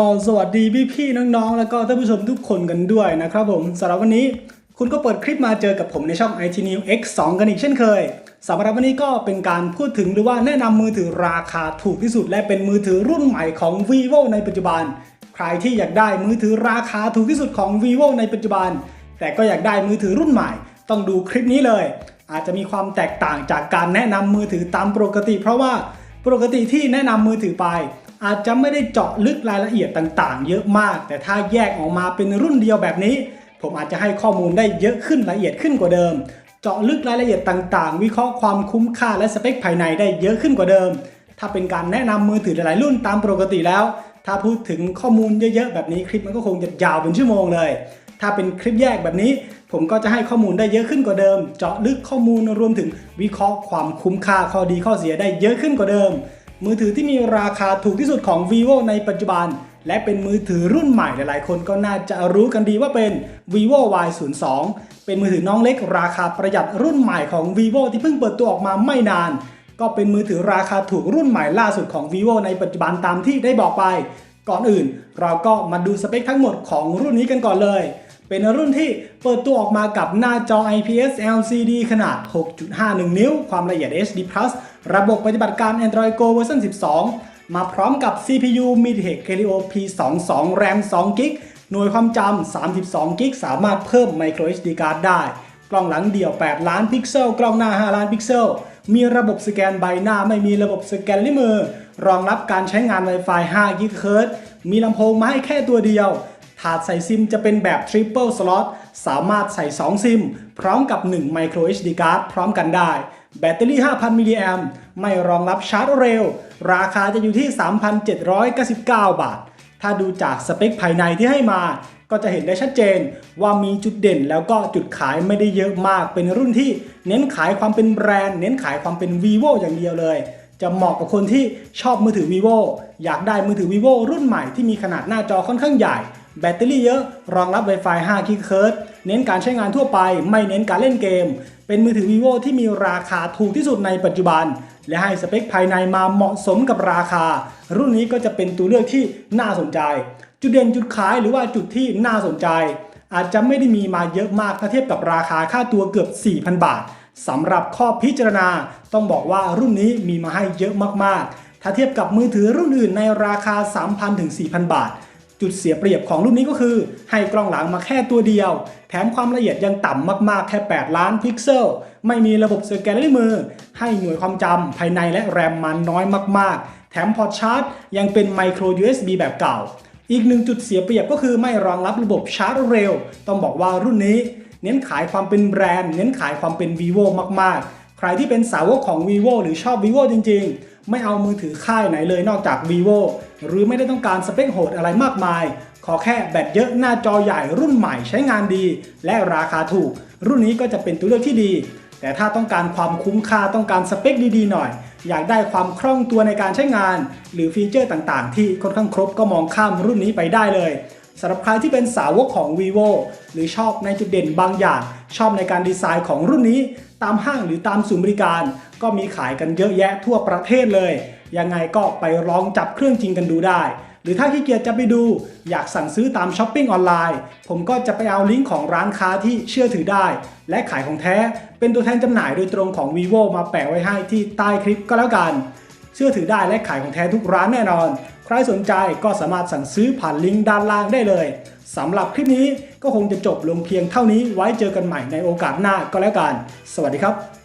ก็สวัสดีพี่พี่น้องๆ แล้วก็ท่านผู้ชมทุกคนกันด้วยนะครับผมสำหรับวันนี้คุณก็เปิดคลิปมาเจอกับผมในช่อง IT New X 2 กันอีกเช่นเคยสำหรับวันนี้ก็เป็นการพูดถึงหรือว่าแนะนำมือถือราคาถูกที่สุด และเป็นมือถือรุ่นใหม่ของ vivo ในปัจจุบัน ใครที่อยากได้มือถือราคาถูกที่สุดของ vivo ในปัจจุบัน แต่ก็อยากได้มือถือรุ่นใหม่ ต้องดูคลิปนี้เลย อาจจะมีความแตกต่างจากการแนะนำมือถือตามปกติ เพราะว่าปกติที่แนะนำมือถือไป อาจจะไม่ได้เจาะลึกรายละเอียดต่างๆ เยอะมาก แต่ถ้าแยกออกมาเป็นรุ่นเดียวแบบนี้ ผมอาจจะให้ข้อมูลได้เยอะขึ้นละเอียดขึ้นกว่าเดิม เจาะลึกรายละเอียดต่างๆ วิเคราะห์ความคุ้มค่าและสเปคภายในได้เยอะขึ้นกว่าเดิม ถ้าเป็นการแนะนำมือถือหลายรุ่นตามปกติแล้ว ถ้าพูดถึงข้อมูลเยอะๆแบบนี้คลิปมันก็คงจะยาวเป็นชั่วโมงเลย ถ้าเป็นคลิปแยกแบบนี้ ผมก็จะให้ข้อมูลได้เยอะขึ้นกว่าเดิม เจาะลึกข้อมูลรวมถึงวิเคราะห์ความคุ้มค่าข้อดีข้อเสียได้เยอะขึ้นกว่าเดิม มือถือที่มีราคาถูกที่สุดของ vivo ในปัจจุบัน และเป็นมือถือรุ่นใหม่หลายๆ คนก็น่าจะรู้กันดีว่าเป็น vivo y 0 2เป็นมือถือน้องเล็กราคาประหยัดรุ่นใหม่ของ vivo ที่เพิ่งเปิดตัวออกมาไม่นาน ก็เป็นมือถือราคาถูกรุ่นใหม่ล่าสุดของ vivo ในปัจจุบันตามที่ได้บอกไป ก่อนอื่น เราก็มาดูสเปคทั้งหมดของรุ่นนี้กันก่อนเลย เป็นรุ่นที่เปิดตัวออกมากับหน้าจอ IPS LCD ขนาด 6.51 นิ้ว ความละเอียด HD+ ระบบปฏิบัติการ Android Go เวอร์ชัน12 มาพร้อมกับ CPU MediaTek Helio P22 RAM 2 g b หน่วยความจำ 32 g b สามารถเพิ่ม Micro SD card ได้ กล้องหลังเดี่ยว 8 ล้านพิกเซล กล้องหน้า 5 ล้านพิกเซล มีระบบสแกนใบหน้าไม่มีระบบสแกนลิ้วมือ รองรับการใช้งาน Wi-Fi 5 GHz มีลำโพงมาให้แค่ตัวเดียว ถาดใส่ซิมจะเป็นแบบ Triple Slot สามารถใส่ 2 ซิม พร้อมกับ 1 Micro SD card พร้อมกันได้ แบตเตอรี่ 5,000 มิลลิแอมไม่รองรับชาร์จเร็ว ราคาจะอยู่ที่ 3,799 บาท ถ้าดูจากสเปคภายในที่ให้มาก็จะเห็นได้ชัดเจนว่ามีจุดเด่นแล้วก็จุดขายไม่ได้เยอะมาก เป็นรุ่นที่เน้นขายความเป็นแบรนด์ เน้นขายความเป็น vivo อย่างเดียวเลย จะเหมาะกับคนที่ชอบมือถือ vivo อยากได้มือถือ vivo รุ่นใหม่ที่มีขนาดหน้าจอค่อนข้างใหญ่ แบตเตอรี่เยอะ รองรับ Wi-Fi 5 GHz เน้นการใช้งานทั่วไป ไม่เน้นการเล่นเกม เป็นมือถือ vivo ที่มีราคาถูกที่สุดในปัจจุบัน และให้สเปคภายในมาเหมาะสมกับราคา รุ่นนี้ก็จะเป็นตัวเลือกที่น่าสนใจ จุดเด่นจุดขายหรือว่าจุดที่น่าสนใจ อาจจะไม่ได้มีมาเยอะมากถ้าเทียบกับราคาค่าตัวเกือบ 4,000 บาทสำหรับข้อพิจารณาต้องบอกว่ารุ่นนี้มีมาให้เยอะมากๆ ถ้าเทียบกับมือถือรุ่นอื่นในราคา 3,000ถึง4,000 บาท จุดเสียเปรียบของรุ่นนี้ก็คือ ให้กล้องหลังมาแค่ตัวเดียว แถมความละเอียดยังต่ำมากๆ แค่ 8 ล้านพิกเซล ไม่มีระบบสแกนด้วยมือ ให้หน่วยความจำภายในและแรมมันน้อยมากๆ แถมพอร์ตชาร์จ ยังเป็นไมโคร USB แบบเก่า อีกหนึ่งจุดเสียเปรียบก็คือไม่รองรับระบบชาร์จเร็ว ต้องบอกว่ารุ่นนี้ เน้นขายความเป็นแบรนด์ เน้นขายความเป็น vivo มากๆ ใครที่เป็นสาวกของ vivo หรือชอบ vivo จริง ๆ ไม่เอามือถือค่ายไหนเลยนอกจาก vivo หรือไม่ได้ต้องการสเปคโหดอะไรมากมาย ขอแค่แบตเยอะหน้าจอใหญ่รุ่นใหม่ใช้งานดี และราคาถูก รุ่นนี้ก็จะเป็นตัวเลือกที่ดี แต่ถ้าต้องการความคุ้มค่าต้องการสเปคดีๆหน่อย อยากได้ความคล่องตัวในการใช้งาน หรือฟีเจอร์ต่างๆ ที่ค่อนข้างครบก็มองข้ามรุ่นนี้ไปได้เลย สำหรับใครที่เป็นสาวกของ vivo หรือชอบในจุดเด่นบางอย่าง ชอบในการดีไซน์ของรุ่นนี้ ตามห้างหรือตามศูนย์บริการ ก็มีขายกันเยอะแยะทั่วประเทศเลย ยังไงก็ไปลองจับเครื่องจริงกันดูได้ หรือถ้าขี้เกียจจะไปดู อยากสั่งซื้อตามช้อปปิ้งออนไลน์ ผมก็จะไปเอาลิงก์ของร้านค้าที่เชื่อถือได้ และขายของแท้ เป็นตัวแทนจำหน่ายโดยตรงของ vivo มาแปะไว้ให้ที่ใต้คลิปก็แล้วกัน เชื่อถือได้และขายของแท้ทุกร้านแน่นอน ใครสนใจก็สามารถสั่งซื้อผ่านลิงก์ด้านล่างได้เลยสำหรับคลิปนี้ก็คงจะจบลงเพียงเท่านี้ไว้เจอกันใหม่ในโอกาสหน้าก็แล้วกัน สวัสดีครับ